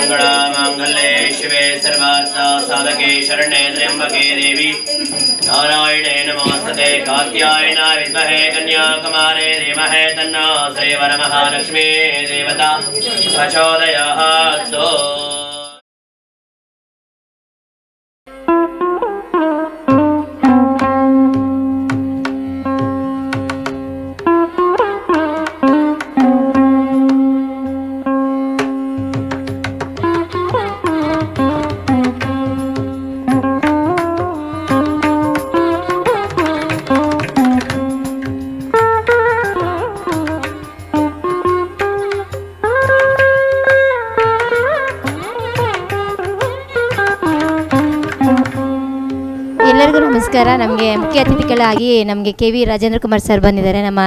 मंगला माङ्गल्ये शिवे सर्वार्था साधके शरणे त्र्यम्बके देवी। नारायणे नमस्ते कात्यायनाय विद्महे कन्याकुमारे धीमहे तन्नाश्रीवरमहालक्ष्मी देवता। प्रचोदया प्रचोदयात्। ಎಲ್ಲರಿಗೂ ನಮಸ್ಕಾರ. ನಮಗೆ ಮುಖ್ಯ ಅತಿಥಿಗಳಾಗಿ ನಮಗೆ K V Rajendra Kumar sir ಬಂದಿದ್ದಾರೆ. ನಮ್ಮ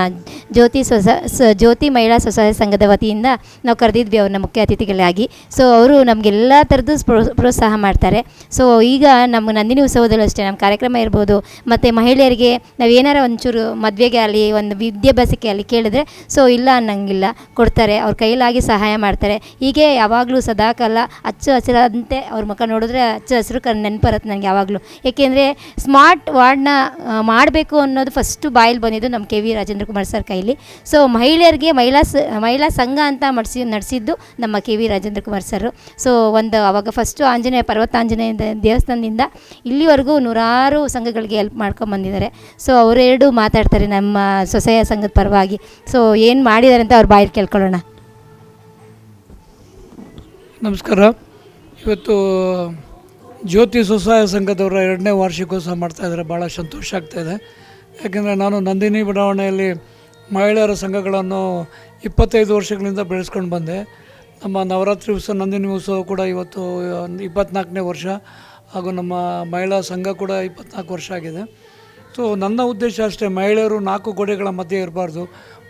ಜ್ಯೋತಿ ಸ್ವಸ ಜ್ಯೋತಿ ಮಹಿಳಾ ಸ್ವಸಹಾಯ ಸಂಘದ ವತಿಯಿಂದ ನಾವು ಕರೆದಿದ್ವಿ ಅವ್ರನ್ನ ಮುಖ್ಯ ಅತಿಥಿಗಳಾಗಿ. ಸೊ ಅವರು ನಮಗೆಲ್ಲ ಥರದ್ದು ಪ್ರೋ- ಪ್ರೋತ್ಸಾಹ ಮಾಡ್ತಾರೆ. ಸೊ ಈಗ ನಮ್ಮ ನಂದಿನಿ ಉತ್ಸವದಲ್ಲೂ ಅಷ್ಟೇ ನಮ್ಮ ಕಾರ್ಯಕ್ರಮ ಇರ್ಬೋದು. ಮತ್ತು ಮಹಿಳೆಯರಿಗೆ ನಾವು ಏನಾರ ಒಂಚೂರು ಮದುವೆಗೆ ಆಗಲಿ, ಒಂದು ವಿದ್ಯಾಭ್ಯಾಸಕ್ಕೆ ಅಲ್ಲಿ ಕೇಳಿದ್ರೆ ಸೊ ಇಲ್ಲ ಅನ್ನಂಗಿಲ್ಲ. ಕೊಡ್ತಾರೆ. ಅವ್ರ ಕೈಲಾಗಿ ಸಹಾಯ ಮಾಡ್ತಾರೆ. ಹೀಗೆ ಯಾವಾಗಲೂ ಸದಾಕಾಲ ಹಚ್ಚು ಹಸಿರಂತೆ ಅವ್ರ ಮುಖ ನೋಡಿದ್ರೆ ಹಚ್ಚು ಹಸಿರು ನೆನಪು ಬರುತ್ತೆ ನನಗೆ ಯಾವಾಗಲೂ. ಏಕೆಂದರೆ ಸ್ಮಾರ್ಟ್ ವಾರ್ಡ್ನ ಮಾಡಬೇಕು ಅನ್ನೋದು ಫಸ್ಟು ಬಾಯಲ್ಲಿ ಬಂದಿದ್ದು ನಮ್ಮ K V Rajendra Kumar sir ಕೈಲಿ. ಸೊ ಮಹಿಳೆಯರಿಗೆ ಮಹಿಳಾ ಸ, ಮಹಿಳಾ ಸಂಘ ಅಂತ ಮಡಿಸಿ, ನಡೆಸಿದ್ದು ನಮ್ಮ K V Rajendra Kumar sir. So ಒಂದು ಅವಾಗ ಫಸ್ಟು ಆಂಜನೇಯ ಪರ್ವತಾಂಜನೇಯ ದೇವಸ್ಥಾನದಿಂದ ಇಲ್ಲಿವರೆಗೂ ನೂರಾರು ಸಂಘಗಳಿಗೆ ಹೆಲ್ಪ್ ಮಾಡ್ಕೊಂಬಂದಿದ್ದಾರೆ ಸೊ ಅವರೆರಡು ಮಾತಾಡ್ತಾರೆ ನಮ್ಮ ಸ್ವಸಹಾಯ ಸಂಘದ ಪರವಾಗಿ. ಸೊ ಏನು ಮಾಡಿದ್ದಾರೆ ಅಂತ ಅವ್ರ ಬಾಯಲ್ಲಿ ಕೇಳ್ಕೊಳ್ಳೋಣ. ನಮಸ್ಕಾರ. ಇವತ್ತು ಜ್ಯೋತಿ ಸ್ವಸಹಾಯ ಸಂಘದವರ ಎರಡನೇ ವಾರ್ಷಿಕೋತ್ಸವ ಮಾಡ್ತಾಯಿದ್ದಾರೆ ಭಾಳ ಸಂತೋಷ ಆಗ್ತಾಯಿದೆ ಯಾಕೆಂದರೆ ನಾನು ನಂದಿನಿ ಬಡಾವಣೆಯಲ್ಲಿ ಮಹಿಳೆಯರ ಸಂಘಗಳನ್ನು ಇಪ್ಪತ್ತೈದು ವರ್ಷಗಳಿಂದ ಬೆಳೆಸ್ಕೊಂಡು ಬಂದೆ. ನಮ್ಮ ನವರಾತ್ರಿ ಉತ್ಸವ, ನಂದಿನಿ ಉತ್ಸವ ಕೂಡ ಇವತ್ತು ಇಪ್ಪತ್ನಾಲ್ಕನೇ ವರ್ಷ. ಹಾಗೂ ನಮ್ಮ ಮಹಿಳಾ ಸಂಘ ಕೂಡ ಇಪ್ಪತ್ನಾಲ್ಕು ವರ್ಷ ಆಗಿದೆ. ಸೊ ನನ್ನ ಉದ್ದೇಶ ಅಷ್ಟೇ, ಮಹಿಳೆಯರು ನಾಲ್ಕು ಗೋಡೆಗಳ ಮಧ್ಯೆ ಇರಬಾರ್ದು.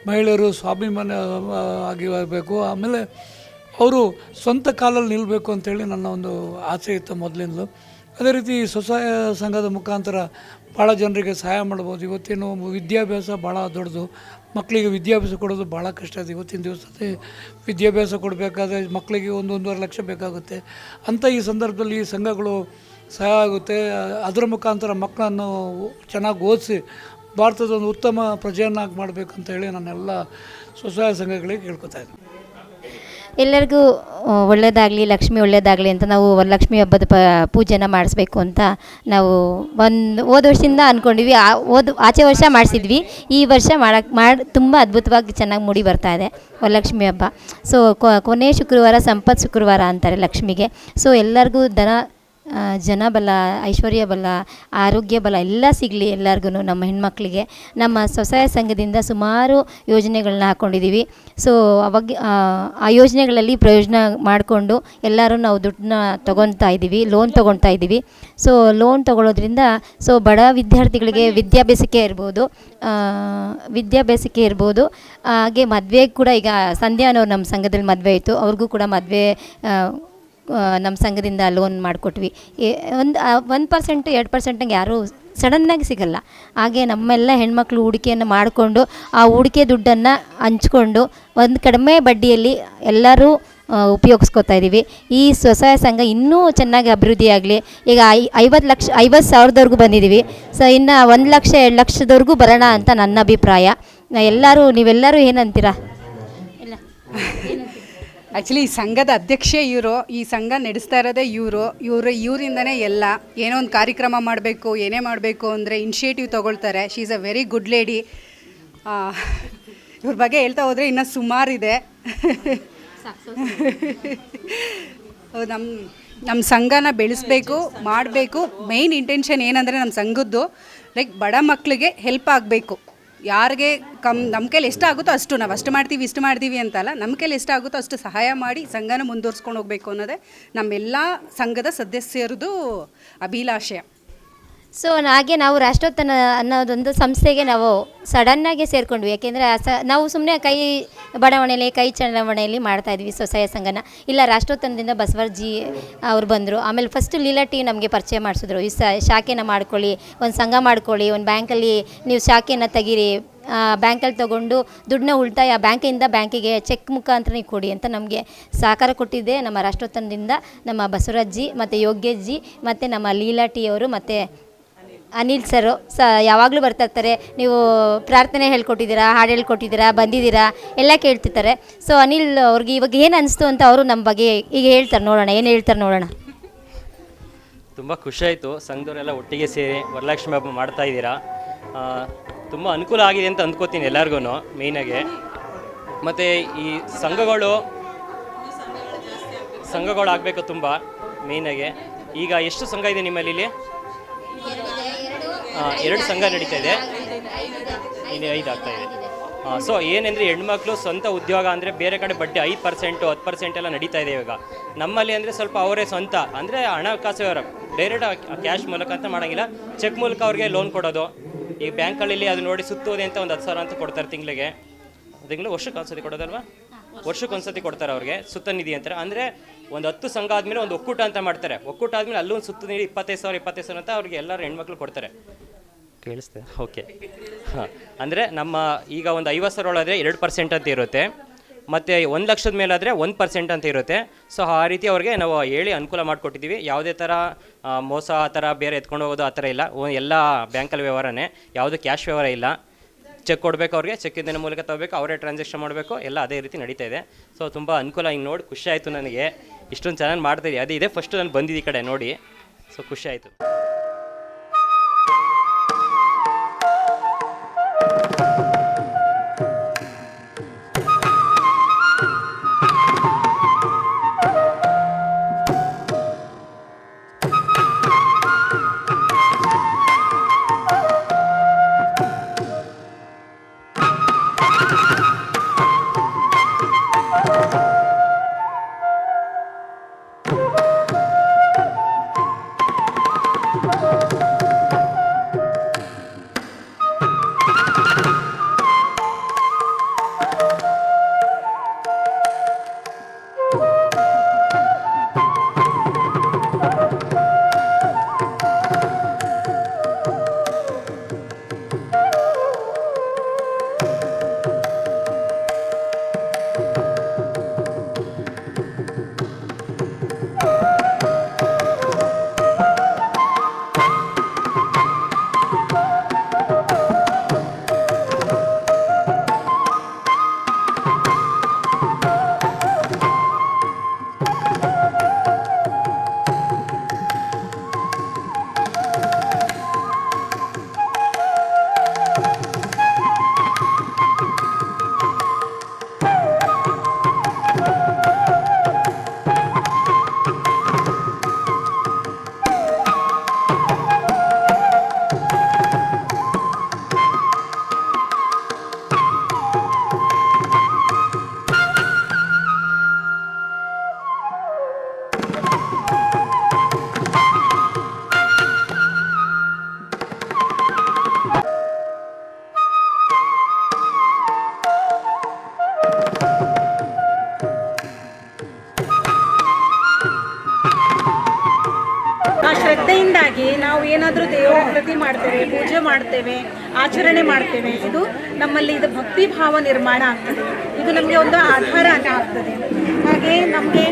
ಮಹಿಳೆಯರು ಸ್ವಾಭಿಮಾನ ಆಗಿರಬೇಕು. ಆಮೇಲೆ ಅವರು ಸ್ವಂತ ಕಾಲಲ್ಲಿ ನಿಲ್ಲಬೇಕು ಅಂತೇಳಿ ನನ್ನ ಒಂದು ಆಸೆ ಇತ್ತು ಮೊದಲಿಂದಲೂ. ಅದೇ ರೀತಿ ಸ್ವಸಹಾಯ ಸಂಘದ ಮುಖಾಂತರ ಭಾಳ ಜನರಿಗೆ ಸಹಾಯ ಮಾಡ್ಬೋದು. ಇವತ್ತೇನು ವಿದ್ಯಾಭ್ಯಾಸ ಭಾಳ ದೊಡ್ಡದು. ಮಕ್ಕಳಿಗೆ ವಿದ್ಯಾಭ್ಯಾಸ ಕೊಡೋದು ಭಾಳ ಕಷ್ಟ. ಇದೆ ಇವತ್ತಿನ ದಿವಸದಲ್ಲಿ ವಿದ್ಯಾಭ್ಯಾಸ ಕೊಡಬೇಕಾದ್ರೆ ಮಕ್ಕಳಿಗೆ ಒಂದು ಒಂದೂವರೆ ಲಕ್ಷ ಬೇಕಾಗುತ್ತೆ. ಅಂಥ ಈ ಸಂದರ್ಭದಲ್ಲಿ ಈ ಸಂಘಗಳು ಸಹಾಯ ಆಗುತ್ತೆ. ಅದರ ಮುಖಾಂತರ ಮಕ್ಕಳನ್ನು ಚೆನ್ನಾಗಿ ಓದಿಸಿ ಭಾರತದ ಒಂದು ಉತ್ತಮ ಪ್ರಜೆಯನ್ನಾಗಿ ಮಾಡಬೇಕಂತ ಹೇಳಿ ನಾನೆಲ್ಲ ಸ್ವಸಹಾಯ ಸಂಘಗಳಿಗೆ ಕೇಳ್ಕೊತಾ ಇದ್ದೀನಿ. ಎಲ್ಲರಿಗೂ ಒಳ್ಳೆಯದಾಗಲಿ ಲಕ್ಷ್ಮಿ ಒಳ್ಳೆಯದಾಗಲಿ ಅಂತ ನಾವು ವರಲಕ್ಷ್ಮಿ ಹಬ್ಬದ ಪ, ಪೂಜೆನ ಮಾಡಿಸ್ಬೇಕು ಅಂತ ನಾವು ಒಂದು ಹೋದ ವರ್ಷದಿಂದ ಅಂದ್ಕೊಂಡಿವಿ ಆ, ಹೋದ, ಆಚೆ ವರ್ಷ ಮಾಡಿಸಿದ್ವಿ. ಈ ವರ್ಷ ಮಾಡೋಕ್ಕೆ ಮಾಡಿ, ತುಂಬ ಅದ್ಭುತವಾಗಿ ಚೆನ್ನಾಗಿ ಮೂಡಿ ಬರ್ತಾ ಇದೆ ವರಲಕ್ಷ್ಮಿ ಹಬ್ಬ. ಸೊ ಕೊನೆ ಶುಕ್ರವಾರ, ಸಂಪತ್ ಶುಕ್ರವಾರ ಅಂತಾರೆ ಲಕ್ಷ್ಮಿಗೆ. ಸೊ ಎಲ್ಲರಿಗೂ ದನ ಜನ ಬಲ ಐಶ್ವರ್ಯ ಬಲ ಆರೋಗ್ಯ ಬಲ ಎಲ್ಲ ಸಿಗಲಿ ಎಲ್ಲರಿಗೂ ನಮ್ಮ ಹೆಣ್ಮಕ್ಳಿಗೆ. ನಮ್ಮ ಸ್ವಸಹಾಯ ಸಂಘದಿಂದ ಸುಮಾರು ಯೋಜನೆಗಳನ್ನ ಹಾಕ್ಕೊಂಡಿದ್ದೀವಿ ಸೊ ಅವಾಗ ಆ, ಯೋಜನೆಗಳಲ್ಲಿ ಪ್ರಯೋಜನ ಮಾಡಿಕೊಂಡು ಎಲ್ಲರೂ ನಾವು ದುಡ್ಡನ್ನ ತೊಗೊತಾ ಇದ್ದೀವಿ ಲೋನ್ ತೊಗೊಳ್ತಾ ಇದ್ದೀವಿ ಸೊ ಲೋನ್ ತೊಗೊಳೋದ್ರಿಂದ ಸೊ ಬಡ ವಿದ್ಯಾರ್ಥಿಗಳಿಗೆ ವಿದ್ಯಾಭ್ಯಾಸಕ್ಕೆ ಇರ್ಬೋದು ವಿದ್ಯಾಭ್ಯಾಸಕ್ಕೆ ಇರ್ಬೋದು. ಹಾಗೆ ಮದುವೆ ಕೂಡ ಈಗ ಸಂಧ್ಯಾ ಅನ್ನೋರು ನಮ್ಮ ಸಂಘದಲ್ಲಿ ಮದುವೆ ಆಯಿತು. ಅವ್ರಿಗೂ ಕೂಡ ಮದುವೆ ನಮ್ಮ ಸಂಘದಿಂದ ಲೋನ್ ಮಾಡಿಕೊಟ್ವಿ. ಒಂದು ಒಂದು ಪರ್ಸೆಂಟ್ ಎರಡು ಪರ್ಸೆಂಟಂಗೆ ಯಾರೂ ಸಡನ್ನಾಗಿ ಸಿಗಲ್ಲ. ಹಾಗೆ ನಮ್ಮೆಲ್ಲ ಹೆಣ್ಮಕ್ಳು ಹೂಡಿಕೆಯನ್ನು ಮಾಡಿಕೊಂಡು, ಆ ಹೂಡಿಕೆ ದುಡ್ಡನ್ನು ಹಂಚ್ಕೊಂಡು, ಒಂದು ಕಡಿಮೆ ಬಡ್ಡಿಯಲ್ಲಿ ಎಲ್ಲರೂ ಉಪಯೋಗಿಸ್ಕೋತಾ ಇದ್ದೀವಿ ಈ ಸ್ವಸಹಾಯ ಸಂಘ ಇನ್ನೂ ಚೆನ್ನಾಗಿ ಅಭಿವೃದ್ಧಿ ಆಗಲಿ. ಈಗ ಐ ಐವತ್ತು ಲಕ್ಷ ಐವತ್ತು ಸಾವಿರದವರೆಗೂ ಬಂದಿದ್ದೀವಿ ಸೊ, ಇನ್ನು ಒಂದು ಲಕ್ಷ, ಎರಡು ಲಕ್ಷದವರೆಗೂ ಬರೋಣ ಅಂತ ನನ್ನ ಅಭಿಪ್ರಾಯ. ಎಲ್ಲರೂ, ನೀವೆಲ್ಲರೂ ಏನಂತೀರಾ? ಇಲ್ಲ. ಆ್ಯಕ್ಚುಲಿ ಈ ಸಂಘದ ಅಧ್ಯಕ್ಷೆ ಇವರು, ಈ ಸಂಘ ನಡೆಸ್ತಾ ಇರೋದೇ ಇವರು. ಇವರು ಇವರಿಂದನೇ ಎಲ್ಲ, ಏನೋ ಒಂದು ಕಾರ್ಯಕ್ರಮ ಮಾಡಬೇಕು, ಏನೇ ಮಾಡಬೇಕು ಅಂದರೆ ಇನಿಷಿಯೇಟಿವ್ ತೊಗೊಳ್ತಾರೆ. She is a very good lady ಇವ್ರ ಬಗ್ಗೆ ಹೇಳ್ತಾ ಹೋದರೆ ಇನ್ನೂ ಸುಮಾರಿದೆ. ನಮ್ಮ ನಮ್ಮ ಸಂಘನ ಬೆಳೆಸಬೇಕು, ಮಾಡಬೇಕು. ಮೇಯ್ನ್ ಇಂಟೆನ್ಷನ್ ಏನಂದರೆ ನಮ್ಮ ಸಂಘದ್ದು ಲೈಕ್ ಬಡ ಮಕ್ಕಳಿಗೆ ಹೆಲ್ಪ್ ಆಗಬೇಕು. ಯಾರಿಗೆ ಕಮ್ ನಮ್ಮ ಕೈಲಿ ಎಷ್ಟಾಗುತ್ತೋ ಅಷ್ಟು, ನಾವು ಅಷ್ಟು ಮಾಡ್ತೀವಿ, ಇಷ್ಟು ಮಾಡ್ತೀವಿ ಅಂತಲ್ಲ ನಮ್ಮ ಕೈಲಿ ಎಷ್ಟಾಗುತ್ತೋ ಅಷ್ಟು ಸಹಾಯ ಮಾಡಿ ಸಂಘನ ಮುಂದುವರ್ಸ್ಕೊಂಡು ಹೋಗಬೇಕು ಅನ್ನೋದೇ ನಮ್ಮೆಲ್ಲ ಸಂಘದ ಸದಸ್ಯರದು ಅಭಿಲಾಷೆ. ಸೊ ಹಾಗೆ ನಾವು ರಾಷ್ಟ್ರೋತ್ತನ ಅನ್ನೋದೊಂದು ಸಂಸ್ಥೆಗೆ ನಾವು ಸಡನ್ನಾಗಿ ಸೇರಿಕೊಂಡ್ವಿ. ಯಾಕೆಂದರೆ ಸ, ನಾವು ಸುಮ್ಮನೆ ಕೈ ಬಡಾವಣೆಯಲ್ಲಿ, ಕೈ ಚಲಾವಣೆಯಲ್ಲಿ ಮಾಡ್ತಾ ಇದ್ವಿ ಸ್ವಸಹಾಯ ಸಂಘನ. ಇಲ್ಲ ರಾಷ್ಟ್ರೋತ್ತನದಿಂದ ಬಸವರ್ಜಿ ಅವ್ರು ಬಂದರು. ಆಮೇಲೆ ಫಸ್ಟ್ ಲೀಲಾ ಟಿ ನಮಗೆ ಪರಿಚಯ ಮಾಡಿಸಿದ್ರು. ಈ ಶಾಖೆನ ಮಾಡ್ಕೊಳ್ಳಿ, ಒಂದು ಸಂಘ ಮಾಡ್ಕೊಳ್ಳಿ, ಒಂದು ಬ್ಯಾಂಕಲ್ಲಿ ನೀವು ಶಾಖೆಯನ್ನು ತೆಗೀರಿ ಬ್ಯಾಂಕಲ್ಲಿ ತೊಗೊಂಡು ದುಡ್ಡನ್ನ ಉಳಿತಾಯ ಬ್ಯಾಂಕಿಂದ ಬ್ಯಾಂಕಿಗೆ ಚೆಕ್ ಮುಖಾಂತರನೇ ಕೊಡಿ ಅಂತ ನಮಗೆ ಸಹಕಾರ ಕೊಟ್ಟಿದ್ದೆ. ನಮ್ಮ ರಾಷ್ಟ್ರೋತ್ತನದಿಂದ ನಮ್ಮ ಬಸವರಾಜ್ಜಿ, ಮತ್ತು ಯೋಗ್ಯಜ್ಜಿ, ಮತ್ತು ನಮ್ಮ ಲೀಲಾ ಟಿ ಅವರು, ಮತ್ತು ಅನಿಲ್ ಸರು, ಸ, ಯಾವಾಗಲೂ ಬರ್ತಾ ಇರ್ತಾರೆ. ನೀವು ಪ್ರಾರ್ಥನೆ ಹೇಳ್ಕೊಟ್ಟಿದ್ದೀರಾ, ಹಾಡು ಹೇಳ್ಕೊಟ್ಟಿದ್ದೀರಾ, ಬಂದಿದ್ದೀರಾ, ಎಲ್ಲ ಕೇಳ್ತಿರ್ತಾರೆ. ಸೊ ಅನಿಲ್ ಅವ್ರಿಗೆ ಇವಾಗ ಏನು ಅನಿಸ್ತು ಅಂತ ಅವರು ನಮ್ಮ ಬಗ್ಗೆ ಈಗ ಹೇಳ್ತಾರೆ ನೋಡೋಣ, ಏನು ಹೇಳ್ತಾರೆ ನೋಡೋಣ. ತುಂಬ ಖುಷಿಯಾಯಿತು. ಸಂಘದವರೆಲ್ಲ ಒಟ್ಟಿಗೆ ಸೇರಿ ವರಲಕ್ಷ್ಮಿ ಹಬ್ಬ ಮಾಡ್ತಾ ಇದ್ದೀರಾ. ತುಂಬ ಅನುಕೂಲ ಆಗಿದೆ ಅಂತ ಅಂದ್ಕೋತೀನಿ ಎಲ್ಲರಿಗೂ ಮೇಯ್ನಾಗೆ ಮತ್ತು ಈ ಸಂಘಗಳು ಸಂಘಗಳು ಆಗಬೇಕು ತುಂಬ ಮೇಯ್ನಾಗೆ ಈಗ ಎಷ್ಟು ಸಂಘ ಇದೆ ನಿಮ್ಮಲ್ಲಿ ಇಲ್ಲಿ? ಎರಡು ಸಂಘ ನಡೀತಾ ಇದೆ. ಇಲ್ಲಿ ಐದು ಆಗ್ತಾ ಇದೆ. ಸೊ ಏನಂದರೆ ಹೆಣ್ಮಕ್ಳು ಸ್ವಂತ ಉದ್ಯೋಗ ಅಂದರೆ ಬೇರೆ ಕಡೆ ಬಡ್ಡಿ ಐದು ಪರ್ಸೆಂಟು ಹತ್ತು ಪರ್ಸೆಂಟ್ ಎಲ್ಲ ನಡೀತಾ ಇದೆ ಇವಾಗ. ನಮ್ಮಲ್ಲಿ ಅಂದರೆ ಸ್ವಲ್ಪ ಅವರೇ ಸ್ವಂತ. ಅಂದರೆ ಹಣಕಾಸು ಡೈರೆಕ್ಟ್ ಕ್ಯಾಶ್ ಮೂಲಕ ಅಂತ ಮಾಡೋಂಗಿಲ್ಲ. ಚೆಕ್ ಮೂಲಕ ಅವ್ರಿಗೆ ಲೋನ್ ಕೊಡೋದು. ಈ ಬ್ಯಾಂಕ್ಗಳಲ್ಲಿ ಅದು ನೋಡಿ ಸುತ್ತೋದೆ ಅಂತ ಒಂದು ಹತ್ತು ಸಾವಿರ ಅಂತ ಕೊಡ್ತಾರೆ ತಿಂಗಳಿಗೆ. ತಿಂಗಳು ವರ್ಷಕ್ಕೆ ಒಂದ್ಸತಿ ಕೊಡೋದಲ್ವಾ? ವರ್ಷಕ್ಕೆ ಒಂದ್ಸತಿ ಕೊಡ್ತಾರೆ ಅವ್ರಿಗೆ ಸುತ್ತ ನಿಧಿ ಅಂತಾರೆ. ಅಂದರೆ ಒಂದು ಹತ್ತು ಸಂಘ ಆದಮೇಲೆ ಒಂದು ಒಕ್ಕೂಟ ಅಂತ ಮಾಡ್ತಾರೆ. ಒಕ್ಕೂಟ ಆದ್ಮೇಲೆ ಅಲ್ಲೂ ಒಂದು ಸುತ್ತ ನೀರು ಇಪ್ಪತ್ತೈದು ಸಾವಿರ ಇಪ್ಪತ್ತೈದು ಸಾವಿರ ಅಂತ ಅವ್ರಿಗೆ ಎಲ್ಲರೂ ಹೆಣ್ಮಕ್ಳು ಕೊಡ್ತಾರೆ. ಕೇಳಿಸ್ತೆ. ಓಕೆ. ಹಾಂ. ಅಂದರೆ ನಮ್ಮ ಈಗ ಒಂದು ಐವತ್ತು ಸಾವಿರ ಒಳಗಾದರೆ ಎರಡು ಪರ್ಸೆಂಟ್ ಅಂತ ಇರುತ್ತೆ. ಮತ್ತು ಒಂದು ಲಕ್ಷದ ಮೇಲಾದರೆ ಒಂದು ಪರ್ಸೆಂಟ್ ಅಂತ ಇರುತ್ತೆ. ಸೊ ಆ ರೀತಿ ಅವ್ರಿಗೆ ನಾವು ಹೇಳಿ ಅನುಕೂಲ ಮಾಡಿಕೊಟ್ಟಿದ್ದೀವಿ. ಯಾವುದೇ ಥರ ಮೋಸ ಆ ಥರ ಬೇರೆ ಎತ್ಕೊಂಡು ಹೋಗೋದು ಆ ಥರ ಇಲ್ಲ. ಎಲ್ಲಾ ಎಲ್ಲ ಬ್ಯಾಂಕಲ್ಲಿ ವ್ಯವಹಾರನೇ. ಯಾವುದೂ ಕ್ಯಾಶ್ ವ್ಯವಹಾರ ಇಲ್ಲ. ಚೆಕ್ ಕೊಡಬೇಕು ಅವ್ರಿಗೆ ಚೆಕ್ಕಿನ ಮೂಲಕ ತಗೋಬೇಕು, ಅವರೇ ಟ್ರಾನ್ಸಾಕ್ಷನ್ ಮಾಡಬೇಕು, ಎಲ್ಲ ಅದೇ ರೀತಿ ನಡೀತಾ ಇದೆ. ಸೊ ತುಂಬ ಅನುಕೂಲ ಹಿಂಗೆ ನೋಡಿ ಖುಷಿ ಆಯಿತು ನನಗೆ. ಇಷ್ಟೊಂದು ಚೆನ್ನಾಗಿ ಮಾಡ್ತಾಯಿದ್ದೆ ಅದೇ, ಇದೇ ಫಸ್ಟ್ ನಾನು ಬಂದಿದ್ದು ಈ ಕಡೆ ನೋಡಿ. ಸೊ ಖುಷಿ ಆಯಿತು. ಶ್ರದ್ಧೆಯಿಂದಾಗಿ ನಾವು ಏನಾದರೂ ದೇವರ ಪ್ರತಿ ಮಾಡ್ತೇವೆ, ಪೂಜೆ ಮಾಡ್ತೇವೆ, ಆಚರಣೆ ಮಾಡ್ತೇವೆ, ಇದು ನಮ್ಮಲ್ಲಿ ಇದು ಭಕ್ತಿ ಭಾವ ನಿರ್ಮಾಣ ಆಗ್ತದೆ. ಇದು ನಮಗೆ ಒಂದು ಆಧಾರ ಅಂತ ಆಗ್ತದೆ. ಹಾಗೆ ನಮಗೆ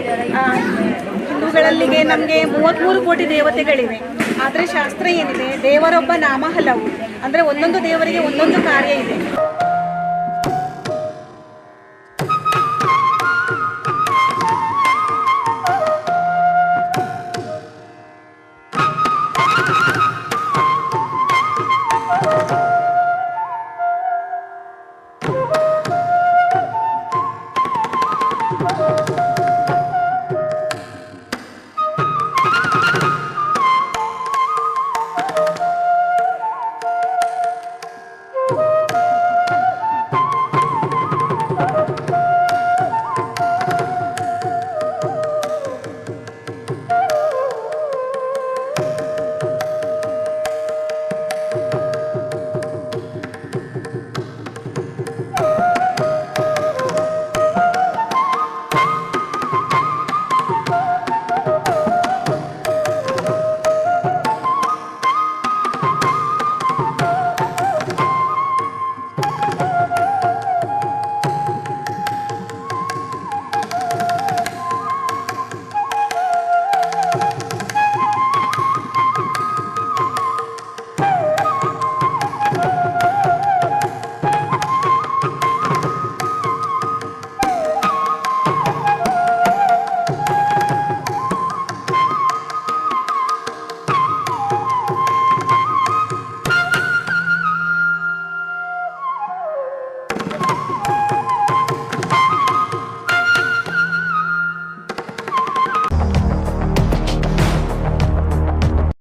ಹಿಂದೂಗಳಲ್ಲಿಗೆ ನಮಗೆ ಮೂವತ್ತ್ಮೂರು ಕೋಟಿ ದೇವತೆಗಳಿವೆ. ಆದರೆ ಶಾಸ್ತ್ರ ಏನಿದೆ, ದೇವರೊಬ್ಬ ನಾಮ ಹಲವು ಅಂದರೆ ಒಂದೊಂದು ದೇವರಿಗೆ ಒಂದೊಂದು ಕಾರ್ಯ ಇದೆ.